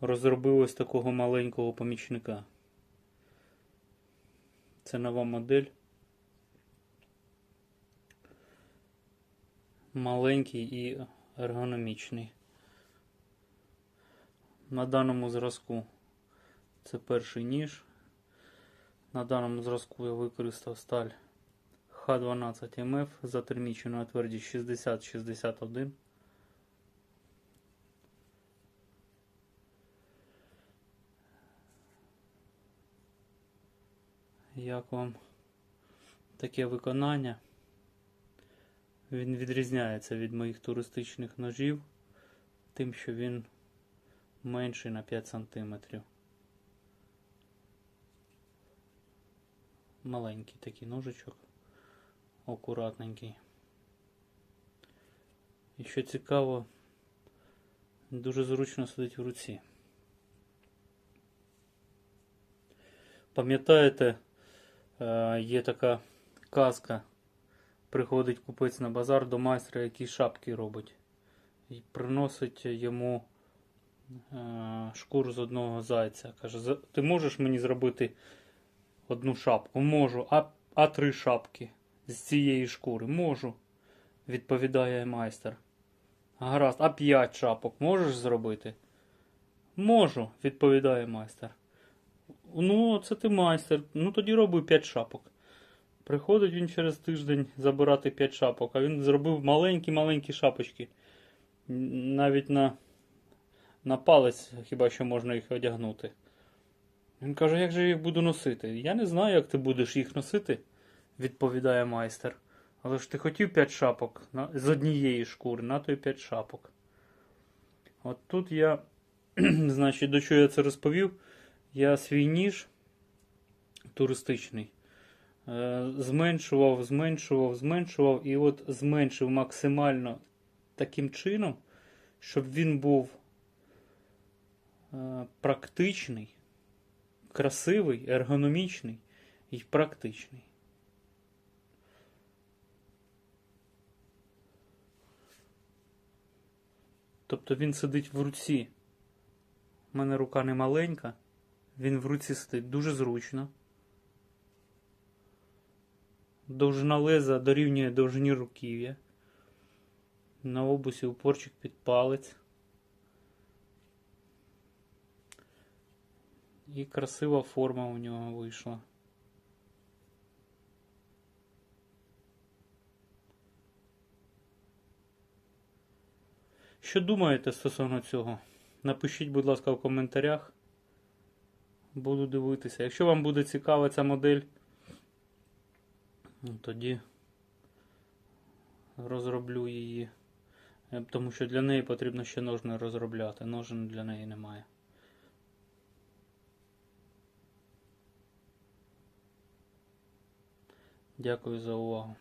розробив ось такого маленького помічника. Це нова модель. Маленький і ергономічний. На даному зразку це перший ніж. На даному зразку я використав сталь Х12МФ за термічною твердість 60-61. Як вам таке виконання? Він відрізняється від моїх туристичних ножів, тим, що він менший на 5 см. Маленький такий ножичок, акуратненький. І що цікаво, дуже зручно сидить в руці. Пам'ятаєте, є така казка. Приходить купець на базар до майстра, який шапки робить. І приносить йому е, шкуру з одного зайця. Каже, ти можеш мені зробити одну шапку? Можу. А, а три шапки з цієї шкури? Можу, відповідає майстер. Гаразд, а п'ять шапок можеш зробити? Можу, відповідає майстер. Ну, це ти майстер. Ну тоді роби 5 шапок. Приходить він через тиждень забирати 5 шапок, а він зробив маленькі-маленькі шапочки. Навіть на, на палець хіба що можна їх одягнути. Він каже, як же я їх буду носити? Я не знаю, як ти будеш їх носити, відповідає майстер. Але ж ти хотів 5 шапок на, з однієї шкури, на то й 5 шапок. От тут я, значить, до чого я це розповів, я свій ніж туристичний е, зменшував, зменшував, зменшував і от зменшив максимально таким чином, щоб він був е, практичний, красивий, ергономічний і практичний. Тобто він сидить в руці. У мене рука не маленька, він в руці сидить дуже зручно. Довжина леза дорівнює довжині руків'я. На обусі упорчик під палець. І красива форма у нього вийшла. Що думаєте стосовно цього? Напишіть, будь ласка, в коментарях. Буду дивитися. Якщо вам буде цікава ця модель, ну, тоді розроблю її. Е, Тому що для неї потрібно ще ножни розробляти. Ножен для неї немає. Дякую за увагу.